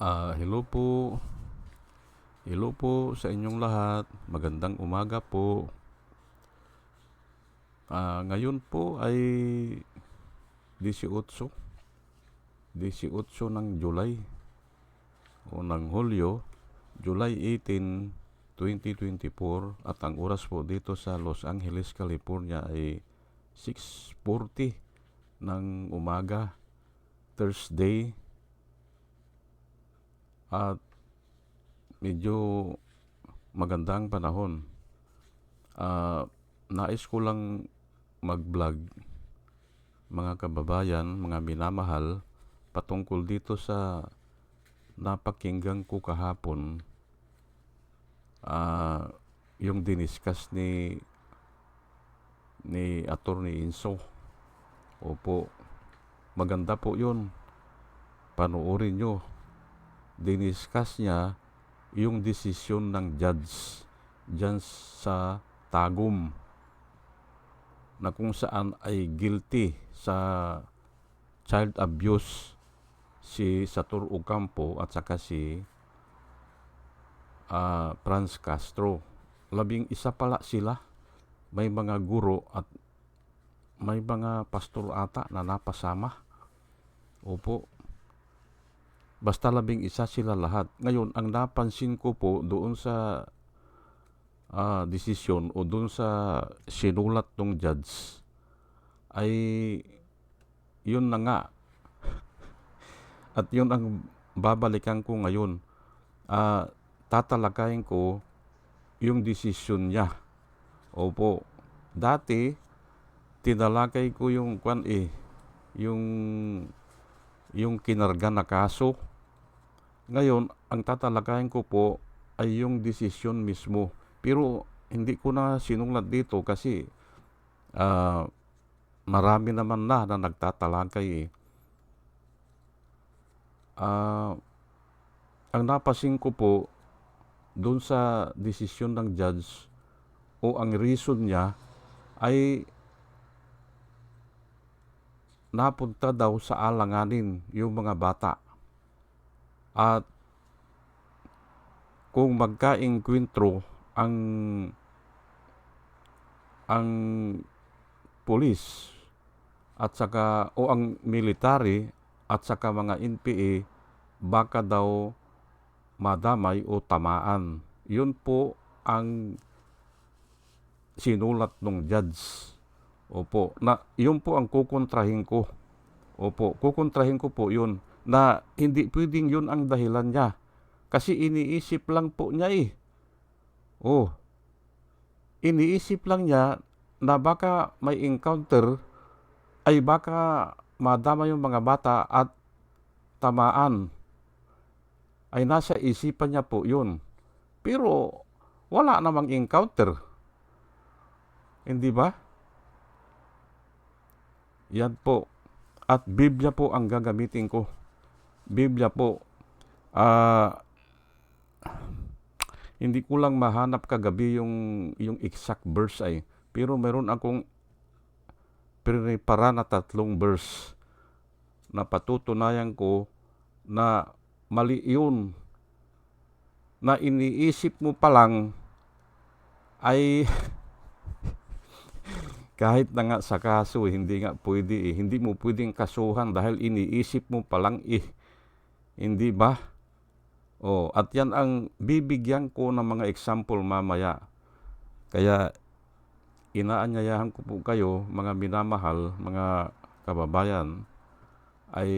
Ah, hello po. Hello po sa inyong lahat. Magandang umaga po. Ah, ngayon po ay 18. 18 ng July o ng Hulyo, July 18, 2024 at ang oras po dito sa Los Angeles, California ay 6.40 ng umaga, Thursday at medyo magandang panahon. Ah, nais ko lang mag-vlog mga kababayan, mga minamahal patungkol dito sa napakinggan ko kahapon ah, yung diniskas ni ni Attorney Inso. Opo, maganda po yun. Panoorin nyo. Diniskas niya yung desisyon ng judge dyan sa Tagum na kung saan ay guilty sa child abuse si Satur Ocampo at saka si ah, Franz Castro. Labing isa pala sila. May mga guro at may mga pastor ata na napasama. Opo. Basta labing isa sila lahat. Ngayon, ang napansin ko po doon sa ah, desisyon o doon sa sinulat ng judge ay yun na nga. At yun ang babalikan ko ngayon. Ah, tatalakayin ko yung desisyon niya. Opo. Dati, tinalakay ko yung kwan eh, yung yung kinarga na kaso. Ngayon, ang tatalakayin ko po ay yung desisyon mismo. Pero hindi ko na sinulat dito kasi ah, marami naman na na nagtatalakay eh. Ah, ang napasin ko po doon sa desisyon ng judge o ang reason niya ay napunta daw sa alanganin yung mga bata. At kung magkainkwentro ang ang pulis at saka o ang military at saka mga NPA baka daw madamay o tamaan. Yun po ang sinulat ng judge. Opo, na yun po ang kukontrahin ko. Opo, kukontrahin ko po yun na hindi pwedeng yun ang dahilan niya. Kasi iniisip lang po niya eh. Oh, iniisip lang niya na baka may encounter ay baka madama yung mga bata at tamaan. Ay nasa isipan niya po yun. Pero wala namang encounter. Hindi ba? Yan po. At Biblia po ang gagamitin ko. Biblia po. Ah, hindi ko lang mahanap kagabi yung yung exact verse ay. Pero meron akong para na tatlong verse na patutunayan ko na mali yun na iniisip mo pa lang ay kahit na nga sa kaso hindi nga pwede eh. hindi mo pwedeng kasuhan dahil iniisip mo pa lang eh hindi ba oh at yan ang bibigyan ko ng mga example mamaya kaya inaanyayahan ko po kayo mga minamahal mga kababayan ay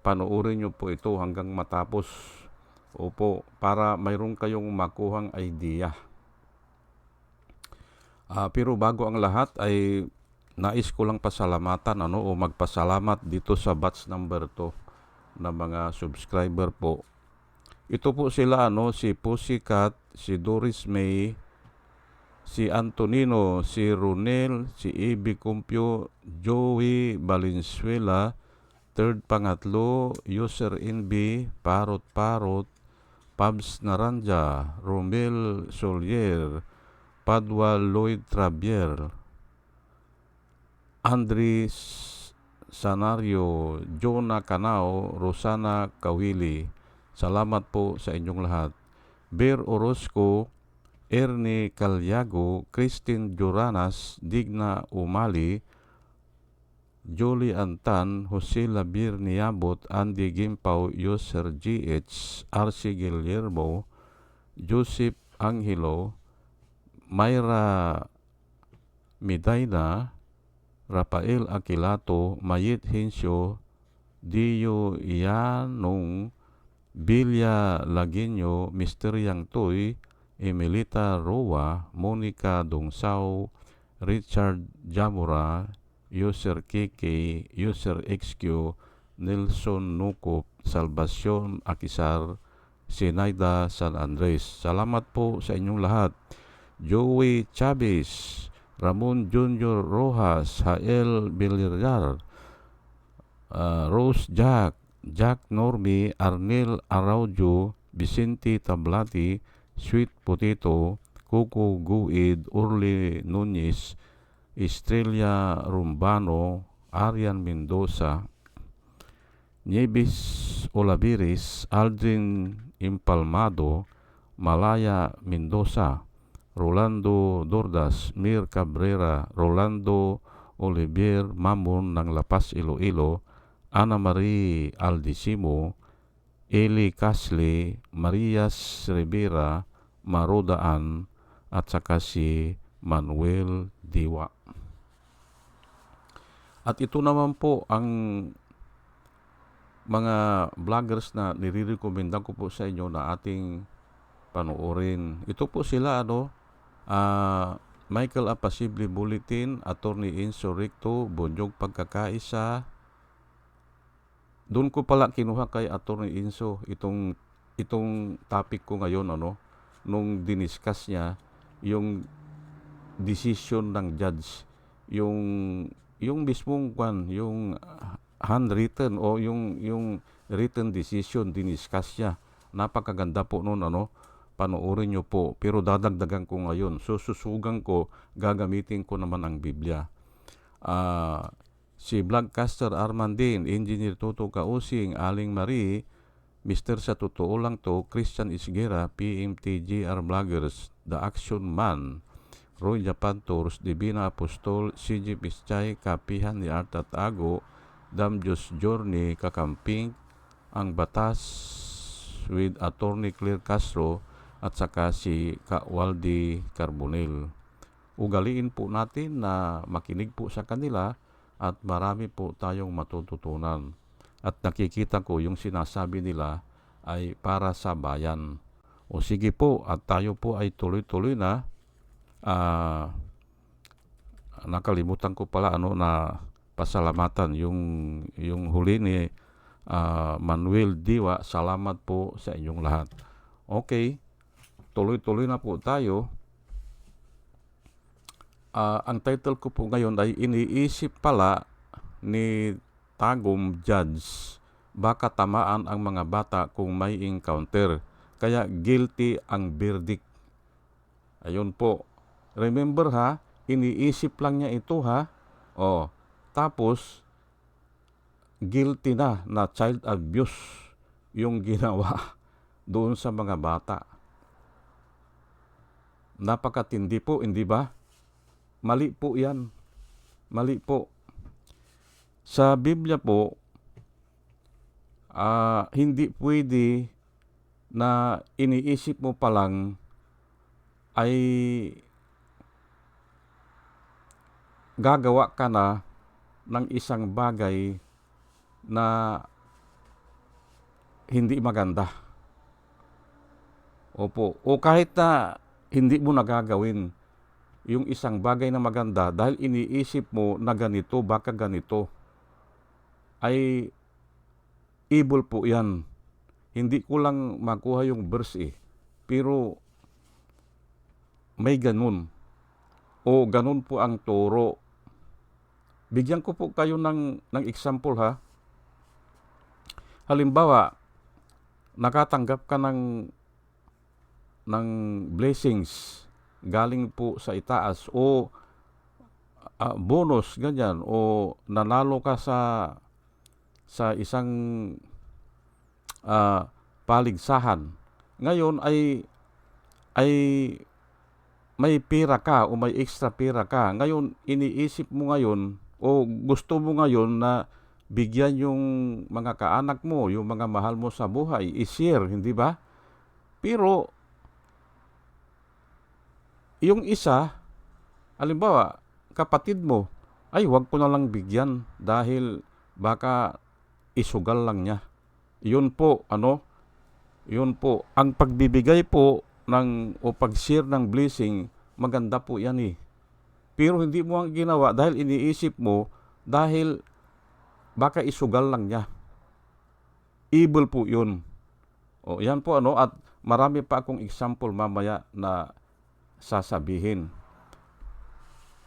panoorin nyo po ito hanggang matapos. Opo, para mayroon kayong makuhang idea. Ah, pero bago ang lahat ay nais ko lang pasalamatan ano o magpasalamat dito sa batch number 2 na mga subscriber po. Ito po sila ano si Pussycat, si Doris May, si Antonino, si Ronel, si Ibi Cumpio, Joey Valenzuela, third pangatlo, user NB, Parot Parot, Pabs Naranja, Romel Solier, Padua Lloyd Trabier, Andres Sanario, Jonah Canao, Rosana Kawili, Salamat po sa inyong lahat. Bear Orozco, Ernie Calyago, Christine Juranas, Digna Umali, Julie Antan, Jose Labir Niabot, Andy Gimpaw, User GH, RC Guillermo, Joseph Angelo, Myra Midayna, Rafael Aquilato, Mayit Hensyo, Dio Ianong, Bilya Laginyo, Mr. Yang Toy, Emilita Roa, Monica Dongsaw, Richard Jamura, User KK, User XQ, Nelson Nukop, Salvacion Akisar, Sinaida San Andres. Salamat po sa inyong lahat. Joey Chavez, Ramon Junior Rojas, Hael Villarreal, uh, Rose Jack, Jack Norby, Arnel Araujo, Vicente Tablati, Sweet Potato, Coco Guid, Urli Nunez, Estrella Rumbano, Arian Mendoza, Nieves Olaviris, Aldrin Impalmado, Malaya Mendoza, Rolando Dordas, Mir Cabrera, Rolando Olivier Mamon ng Lapas Iloilo, Ana Marie Aldisimo, Eli Casle, Marias Rivera, Marodaan, at saka si Manuel Diwa. At ito naman po ang mga vloggers na nire-recommenda ko po sa inyo na ating panoorin. Ito po sila ano, uh, Michael Apasible Bulletin, Attorney Enzo Recto, Bonyog Pagkakaisa. Doon ko pala kinuha kay Attorney Enzo itong itong topic ko ngayon ano nung diniscuss niya yung decision ng judge. Yung yung mismong kwan yung handwritten o yung yung written decision diniscuss niya. Napakaganda po noon ano panoorin nyo po pero dadagdagan ko ngayon so susugan ko gagamitin ko naman ang Biblia uh, si Vlogcaster Armandin Engineer Toto Kausing Aling Marie Mr. sa totoo lang to Christian Isgera PMTGR Vloggers The Action Man Roy Japan Tours, Divina Apostol, CG Pischay, Kapihan ni Arta Tago, Dam Diyos Journey, Kakamping, Ang Batas with Attorney Claire Castro at saka si Kawaldi Carbonel. Ugaliin po natin na makinig po sa kanila at marami po tayong matututunan. At nakikita ko yung sinasabi nila ay para sa bayan. O sige po at tayo po ay tuloy-tuloy na uh, nakalimutan ko pala ano na pasalamatan yung yung huli ni uh, Manuel Diwa. Salamat po sa inyong lahat. Okay. Tuloy-tuloy na po tayo. Uh, ang title ko po ngayon ay iniisip pala ni Tagum Judge baka tamaan ang mga bata kung may encounter. Kaya guilty ang verdict. Ayun po. Remember ha, iniisip lang niya ito ha. Oh, tapos guilty na na child abuse yung ginawa doon sa mga bata. Napakatindi po, hindi ba? Mali po 'yan. Mali po. Sa Biblia po, uh, hindi pwede na iniisip mo pa lang ay gagawa ka na ng isang bagay na hindi maganda. Opo. O kahit na hindi mo nagagawin yung isang bagay na maganda dahil iniisip mo na ganito, baka ganito, ay evil po yan. Hindi ko lang makuha yung verse eh. Pero may ganun. O ganun po ang turo Bigyan ko po kayo ng, ng example ha. Halimbawa, nakatanggap ka ng, ng blessings galing po sa itaas o uh, bonus ganyan o nanalo ka sa sa isang uh, paligsahan. Ngayon ay ay may pera ka o may extra pera ka. Ngayon, iniisip mo ngayon o gusto mo ngayon na bigyan yung mga kaanak mo, yung mga mahal mo sa buhay, i-share, hindi ba? Pero, yung isa, alimbawa, kapatid mo, ay wag ko na lang bigyan dahil baka isugal lang niya. Yun po, ano, yun po, ang pagbibigay po ng o pag-share ng blessing, maganda po yan eh. Pero hindi mo ang ginawa dahil iniisip mo dahil baka isugal lang niya. Evil po yun. O yan po ano at marami pa akong example mamaya na sasabihin.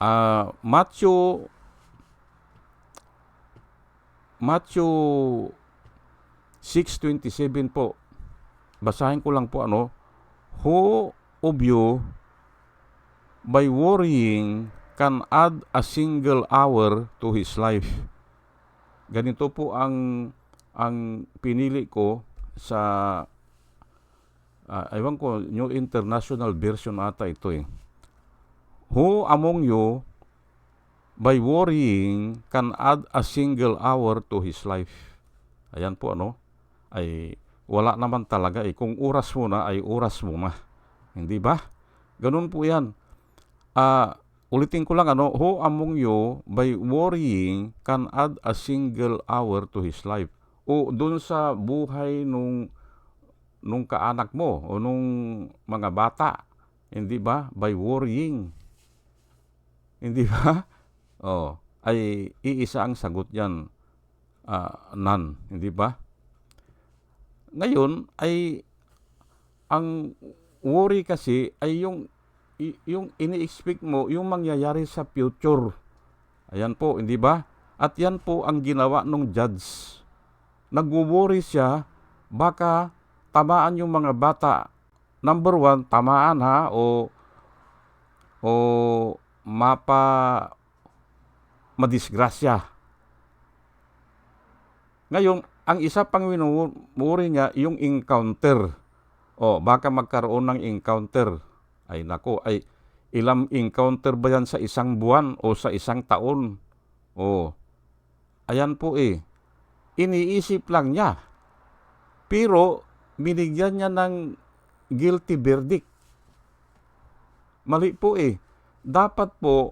Ah, Matthew Matthew 6:27 po. Basahin ko lang po ano. Who of you by worrying can add a single hour to his life? Ganito po ang ang pinili ko sa uh, ewan ko, New International Version ata ito eh. Who among you by worrying can add a single hour to his life? Ayan po ano, ay wala naman talaga eh. Kung oras mo na ay oras mo na. Hindi ba? Ganun po yan. Ah, ulitin ko lang ano, who among you by worrying can add a single hour to his life? O doon sa buhay nung nung kaanak mo o nung mga bata, hindi ba? By worrying. Hindi ba? Oh, ay iisa ang sagot yan. Uh, none, hindi ba? Ngayon ay ang worry kasi ay yung yung ini-expect mo yung mangyayari sa future. Ayan po, hindi ba? At yan po ang ginawa ng judge. Nagwo-worry siya baka tamaan yung mga bata. Number one, tamaan ha o o mapa madisgrasya. Ngayon, ang isa pang winuri niya, yung encounter. O, baka magkaroon ng encounter. Ay nako, ay ilang encounter ba yan sa isang buwan o sa isang taon? O, ayan po eh. Iniisip lang niya. Pero, binigyan niya ng guilty verdict. Mali po eh. Dapat po,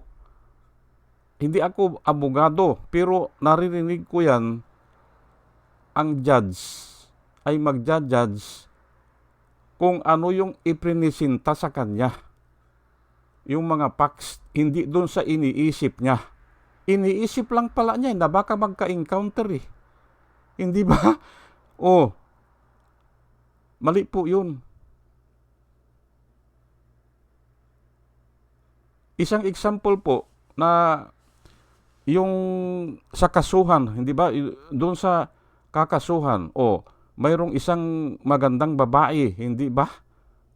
hindi ako abogado, pero naririnig ko yan, ang judge ay magja-judge kung ano yung iprinisinta sa kanya. Yung mga facts, hindi doon sa iniisip niya. Iniisip lang pala niya na baka magka-encounter eh. Hindi ba? Oh, mali po yun. Isang example po na yung sa kasuhan, hindi ba? Doon sa kakasuhan o mayroong isang magandang babae, hindi ba?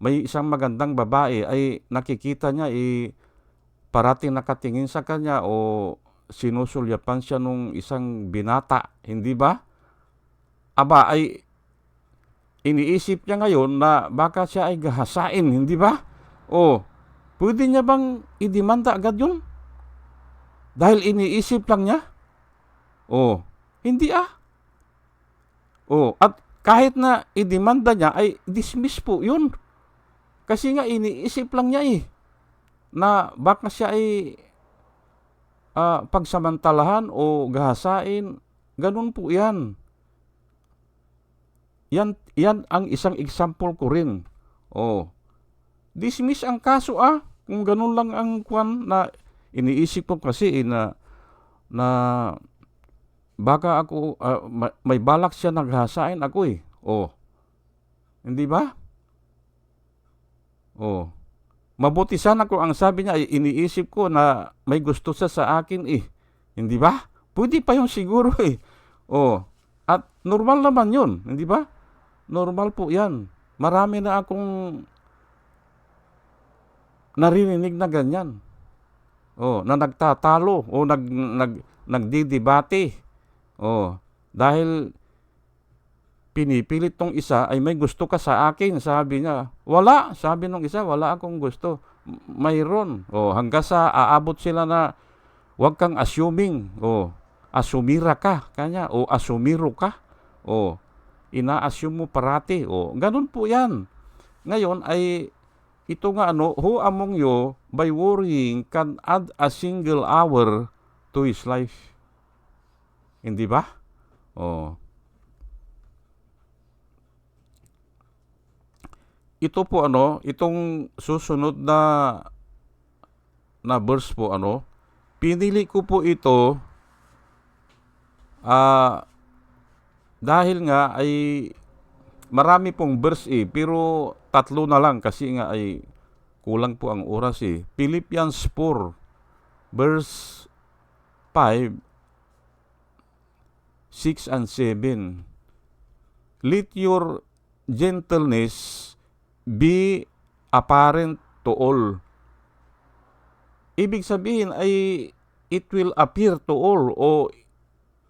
May isang magandang babae ay nakikita niya eh, parating nakatingin sa kanya o sinusulyapan siya nung isang binata, hindi ba? Aba ay iniisip niya ngayon na baka siya ay gahasain, hindi ba? O, pwede niya bang idemanda agad yun? Dahil iniisip lang niya? O, hindi ah. Oh, at kahit na idemanda niya ay dismiss po 'yun. Kasi nga iniisip lang niya eh na baka siya ay uh, pagsamantalahan o gahasain. Ganun po 'yan. Yan, yan ang isang example ko rin. Oh. Dismiss ang kaso ah. Kung ganun lang ang kwan na iniisip ko kasi eh, na na baka ako, uh, may balak siya naghasain ako eh. Oh. Hindi ba? Oh. Mabuti sana kung ang sabi niya ay iniisip ko na may gusto siya sa akin eh. Hindi ba? Pwede pa yung siguro eh. Oh. At normal naman yun. Hindi ba? Normal po yan. Marami na akong naririnig na ganyan. Oh, na nagtatalo o nag, nag, nagdidebate Oh, dahil pinipilit tong isa ay may gusto ka sa akin, sabi niya. Wala, sabi nung isa, wala akong gusto. Mayroon. O, hanggang sa aabot sila na huwag kang assuming. O, asumira ka, kanya. O, asumiro ka. O, ina-assume mo parati. O, ganun po yan. Ngayon ay ito nga ano, who among you by worrying can add a single hour to his life? Hindi ba? Oh. Ito po ano, itong susunod na na verse po ano, pinili ko po ito ah dahil nga ay marami pong verse eh, pero tatlo na lang kasi nga ay kulang po ang oras eh. Philippians 4 verse 5 6 and 7 Let your gentleness be apparent to all. Ibig sabihin ay it will appear to all o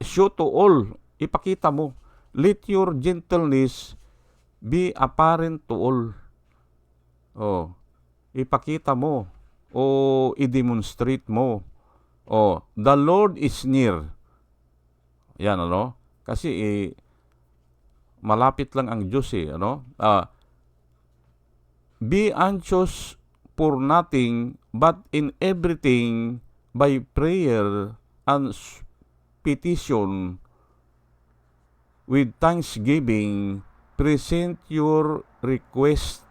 show to all. Ipakita mo. Let your gentleness be apparent to all. Oh, ipakita mo o i-demonstrate mo. Oh, the Lord is near. Yan ano? Kasi eh, malapit lang ang Diyos eh, ano? Ah, be anxious for nothing but in everything by prayer and petition with thanksgiving present your request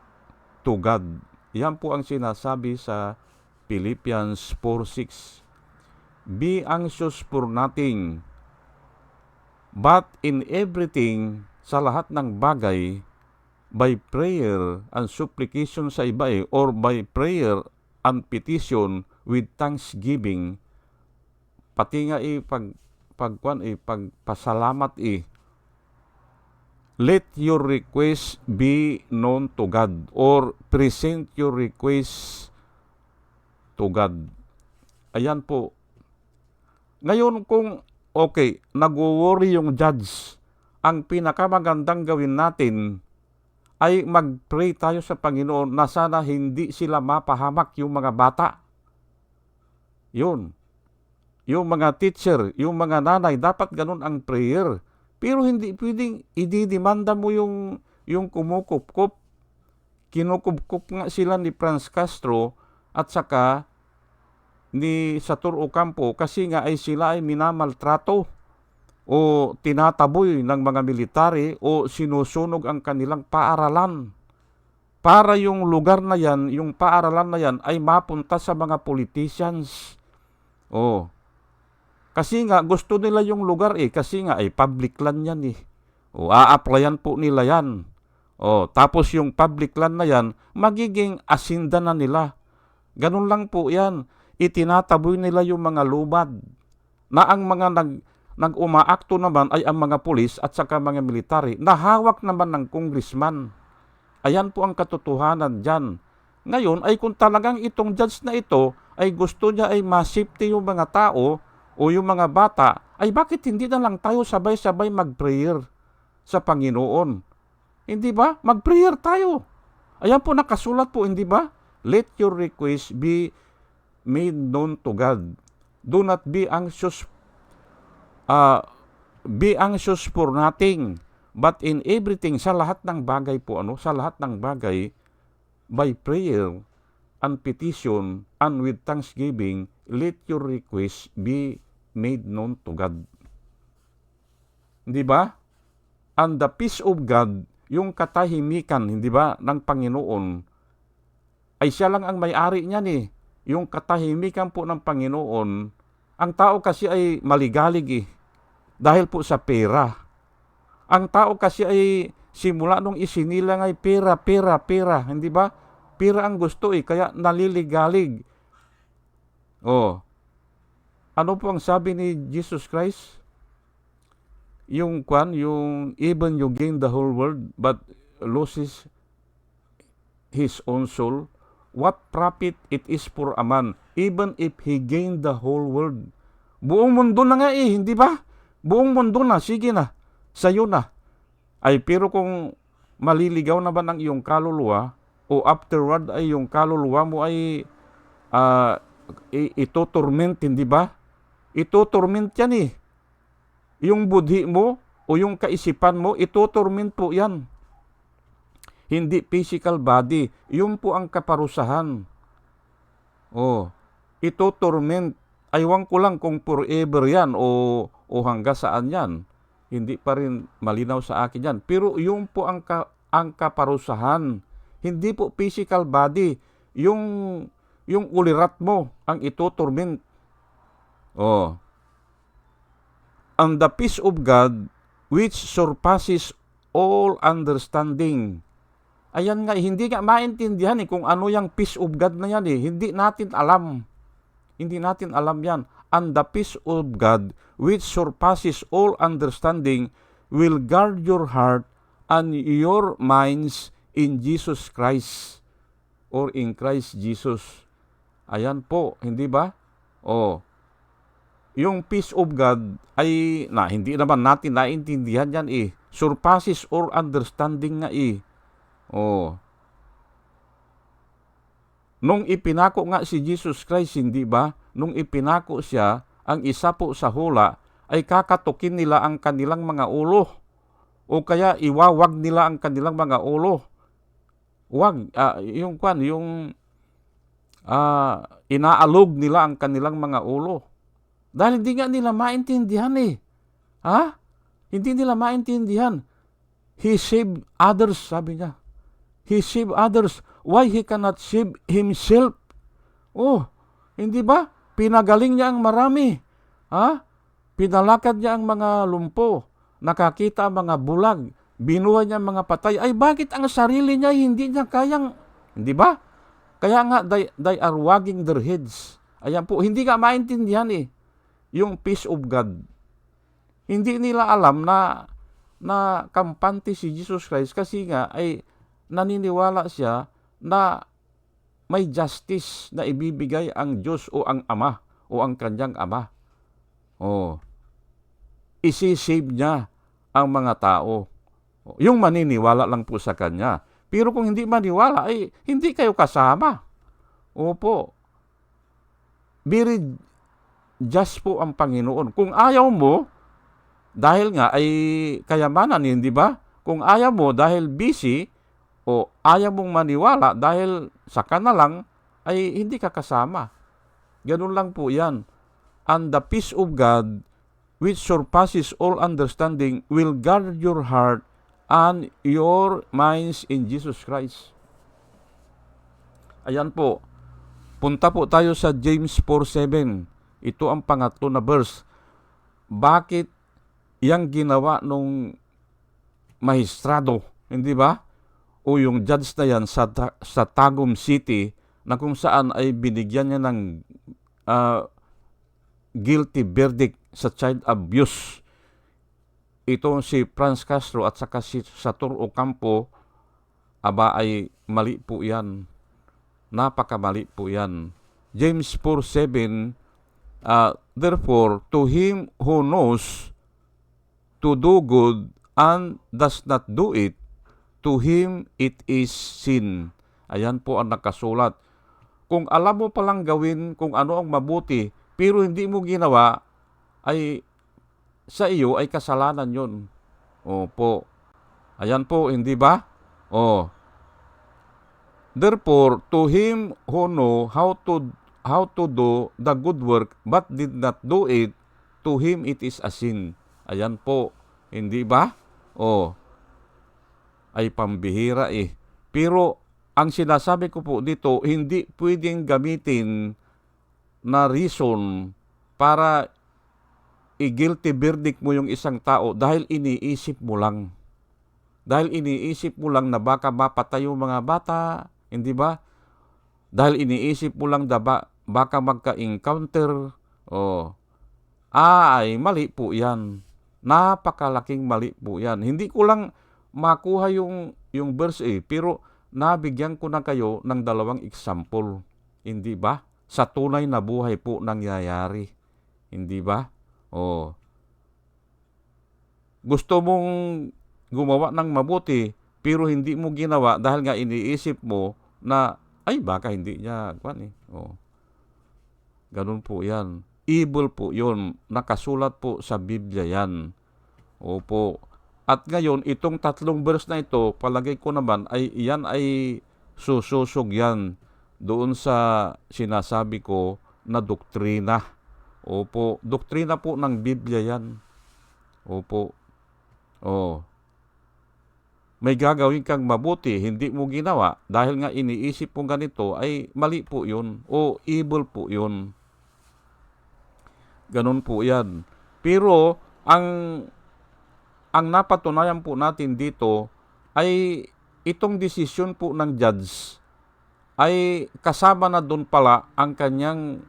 to God. Yan po ang sinasabi sa Philippians 4.6. Be anxious for nothing, but in everything, sa lahat ng bagay, by prayer and supplication sa iba eh, or by prayer and petition with thanksgiving, pati nga eh, pag, pagkwan eh, pagpasalamat eh, let your request be known to God or present your request to God. Ayan po. Ngayon kung okay, nagwo-worry yung judge, ang pinakamagandang gawin natin ay mag-pray tayo sa Panginoon na sana hindi sila mapahamak yung mga bata. Yun. Yung mga teacher, yung mga nanay, dapat ganun ang prayer. Pero hindi pwedeng ididimanda mo yung, yung kumukup-kup. Kinukup-kup nga sila ni Franz Castro at saka ni Satur Ocampo kasi nga ay sila ay minamaltrato o tinataboy ng mga military o sinusunog ang kanilang paaralan. Para yung lugar na yan, yung paaralan na yan ay mapunta sa mga politicians. Oh. Kasi nga gusto nila yung lugar eh kasi nga ay public land yan eh. O a-applyan po nila yan. O tapos yung public land na yan magiging asinda na nila. Ganun lang po yan. Itinataboy nila yung mga lumad na ang mga nag nag-umaakto naman ay ang mga pulis at saka mga military na hawak naman ng congressman. Ayan po ang katotohanan dyan. Ngayon ay kung talagang itong judge na ito ay gusto niya ay masafety yung mga tao o yung mga bata, ay bakit hindi na lang tayo sabay-sabay mag-prayer sa Panginoon? Hindi ba? Mag-prayer tayo. Ayan po nakasulat po, hindi ba? Let your request be made known to God. Do not be anxious uh, be anxious for nothing, but in everything, sa lahat ng bagay po, ano, sa lahat ng bagay, by prayer and petition and with thanksgiving, let your request be made known to God. Hindi ba? And the peace of God, yung katahimikan, hindi ba, ng Panginoon, ay siya lang ang may-ari niyan eh. Yung katahimikan po ng Panginoon, ang tao kasi ay maligalig eh dahil po sa pera. Ang tao kasi ay simula nung isinilang ay pera, pera, pera, hindi ba? Pera ang gusto eh, kaya naliligalig. Oh. Ano po ang sabi ni Jesus Christ? Yung kwan, yung even you gain the whole world but loses his own soul, what profit it is for a man even if he gain the whole world? Buong mundo na nga eh, hindi ba? Buong mundo na, sige na, sa'yo na. Ay pero kung maliligaw naman ang iyong kaluluwa o afterward ay yung kaluluwa mo ay uh, ito torment, hindi ba? Ito torment yan eh. Yung budhi mo o yung kaisipan mo, ito torment po yan. Hindi physical body. Yun po ang kaparusahan. Oh, ito torment. Aywan ko lang kung forever yan o, o hangga saan yan. Hindi pa rin malinaw sa akin yan. Pero yun po ang, ka, ang kaparusahan. Hindi po physical body. Yung, yung ulirat mo ang ito torment. Oh. And the peace of God which surpasses all understanding. Ayan nga, hindi nga maintindihan eh kung ano yung peace of God na yan eh. Hindi natin alam. Hindi natin alam yan. And the peace of God, which surpasses all understanding, will guard your heart and your minds in Jesus Christ or in Christ Jesus. Ayan po, hindi ba? Oh, yung peace of God ay na hindi naman natin naintindihan yan eh. Surpasses all understanding nga eh. Oh. Nung ipinako nga si Jesus Christ, hindi ba? Nung ipinako siya, ang isa po sa hula ay kakatukin nila ang kanilang mga ulo. O kaya iwawag nila ang kanilang mga ulo. Wag, uh, yung kwan, yung uh, inaalog nila ang kanilang mga ulo. Dahil hindi nga nila maintindihan eh. Ha? Hindi nila maintindihan. He saved others, sabi niya. He saved others. Why he cannot save himself? Oh, hindi ba? Pinagaling niya ang marami. Ha? Pinalakad niya ang mga lumpo. Nakakita ang mga bulag. Binuhay niya ang mga patay. Ay bakit ang sarili niya hindi niya kayang, hindi ba? Kaya nga, they, they are wagging their heads. Ayan po, hindi ka maintindihan eh yung peace of God. Hindi nila alam na na kampante si Jesus Christ kasi nga ay naniniwala siya na may justice na ibibigay ang Diyos o ang Ama o ang kanyang Ama. Oh. Isi-save niya ang mga tao. Yung maniniwala lang po sa kanya. Pero kung hindi maniwala, ay hindi kayo kasama. Opo. Very just po ang Panginoon. Kung ayaw mo, dahil nga ay kayamanan, hindi ba? Kung ayaw mo dahil busy o ayaw mong maniwala dahil saka na lang, ay hindi ka kasama. Ganun lang po yan. And the peace of God, which surpasses all understanding, will guard your heart and your minds in Jesus Christ. Ayan po. Punta po tayo sa James 4.7. Ito ang pangatlo na verse. Bakit yang ginawa nung mahistrado, hindi ba? O yung judge na yan sa, sa Tagum City na kung saan ay binigyan niya ng uh, guilty verdict sa child abuse. Ito si Franz Castro at saka si Satur Ocampo, aba ay mali po yan. Napakamali po yan. James 4.7 Uh, therefore, to him who knows to do good and does not do it, to him it is sin. Ayan po ang nakasulat. Kung alam mo palang gawin kung ano ang mabuti, pero hindi mo ginawa, ay sa iyo ay kasalanan yon. Opo. Ayan po, hindi ba? Oh. Therefore, to him who know how to how to do the good work but did not do it, to him it is a sin. Ayan po, hindi ba? O, ay pambihira eh. Pero ang sinasabi ko po dito, hindi pwedeng gamitin na reason para i-guilty verdict mo yung isang tao dahil iniisip mo lang. Dahil iniisip mo lang na baka mapatay yung mga bata, hindi ba? Dahil iniisip mo lang na ba, baka magka-encounter o ah, ay mali po yan. Napakalaking mali po yan. Hindi ko lang makuha yung, yung verse eh, pero nabigyan ko na kayo ng dalawang example. Hindi ba? Sa tunay na buhay po nangyayari. Hindi ba? Oh. Gusto mong gumawa ng mabuti pero hindi mo ginawa dahil nga iniisip mo na ay baka hindi niya kwan eh. Oh. Ganun po 'yan. Evil po 'yon. Nakasulat po sa Biblia 'yan. Opo. At ngayon, itong tatlong verse na ito, palagay ko naman ay yan ay sususog yan doon sa sinasabi ko na doktrina. Opo, doktrina po ng Biblia yan. Opo. Oh. May gagawin kang mabuti, hindi mo ginawa dahil nga iniisip mo ganito ay mali po yun o evil po yun. Ganun po yan. Pero ang ang napatunayan po natin dito ay itong desisyon po ng judge ay kasama na doon pala ang kanyang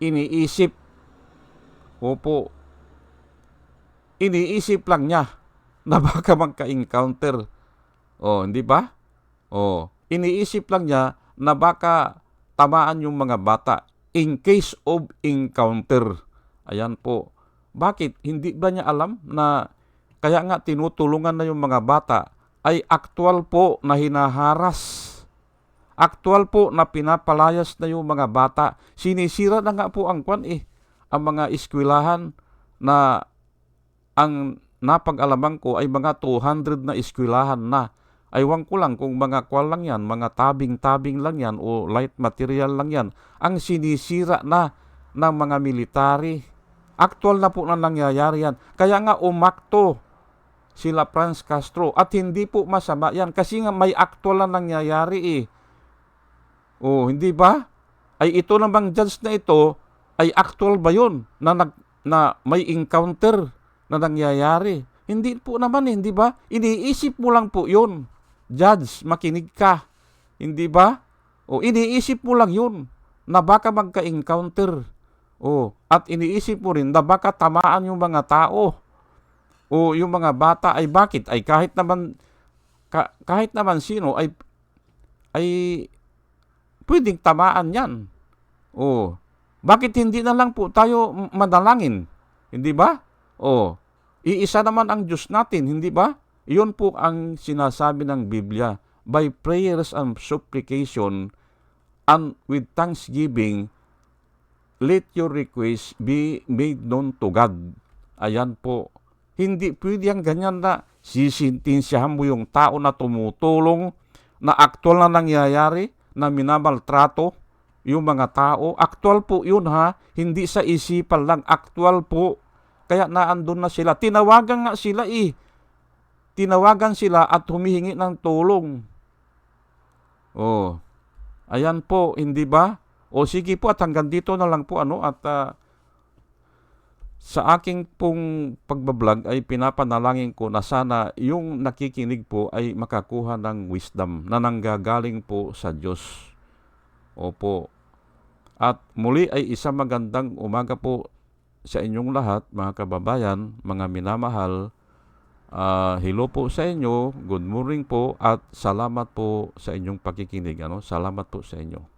iniisip. Opo. Iniisip lang niya na baka magka-encounter. Oh, hindi ba? Oh, iniisip lang niya na baka tamaan yung mga bata in case of encounter. Ayan po. Bakit? Hindi ba niya alam na kaya nga tinutulungan na yung mga bata ay aktual po na hinaharas. Aktual po na pinapalayas na yung mga bata. Sinisira na nga po ang kwan eh. Ang mga eskwelahan na ang napag-alaman ko ay mga 200 na eskwelahan na. Aywan ko lang kung mga kwal lang yan, mga tabing-tabing lang yan o light material lang yan. Ang sinisira na ng mga military. Aktual na po na nangyayari yan. Kaya nga umakto sila Franz Castro. At hindi po masama yan kasi nga may actual na nangyayari eh. Oh, hindi ba? Ay ito namang judge na ito ay actual ba yun na, nag, na may encounter na nangyayari? Hindi po naman eh, hindi ba? Iniisip mo lang po yun. Judge, makinig ka. Hindi ba? O iniisip mo lang yun na baka magka-encounter. O, at iniisip mo rin na baka tamaan yung mga tao o yung mga bata ay bakit ay kahit naman ka, kahit naman sino ay ay pwedeng tamaan yan. O bakit hindi na lang po tayo madalangin? Hindi ba? O iisa naman ang Diyos natin, hindi ba? Iyon po ang sinasabi ng Biblia. By prayers and supplication and with thanksgiving, let your request be made known to God. Ayan po hindi pwede ang ganyan na sisintinsyahan mo yung tao na tumutulong, na aktual na nangyayari, na minamaltrato yung mga tao. Aktual po yun ha, hindi sa isipan lang, aktual po. Kaya naandun na sila. Tinawagan nga sila eh. Tinawagan sila at humihingi ng tulong. Oh. Ayan po, hindi ba? O sige po at hanggang dito na lang po ano at uh, sa aking pong pagbablog ay pinapanalangin ko na sana yung nakikinig po ay makakuha ng wisdom na nanggagaling po sa Diyos. Opo. At muli ay isang magandang umaga po sa inyong lahat, mga kababayan, mga minamahal. Uh, hello po sa inyo, good morning po at salamat po sa inyong pakikinig. Ano? Salamat po sa inyo.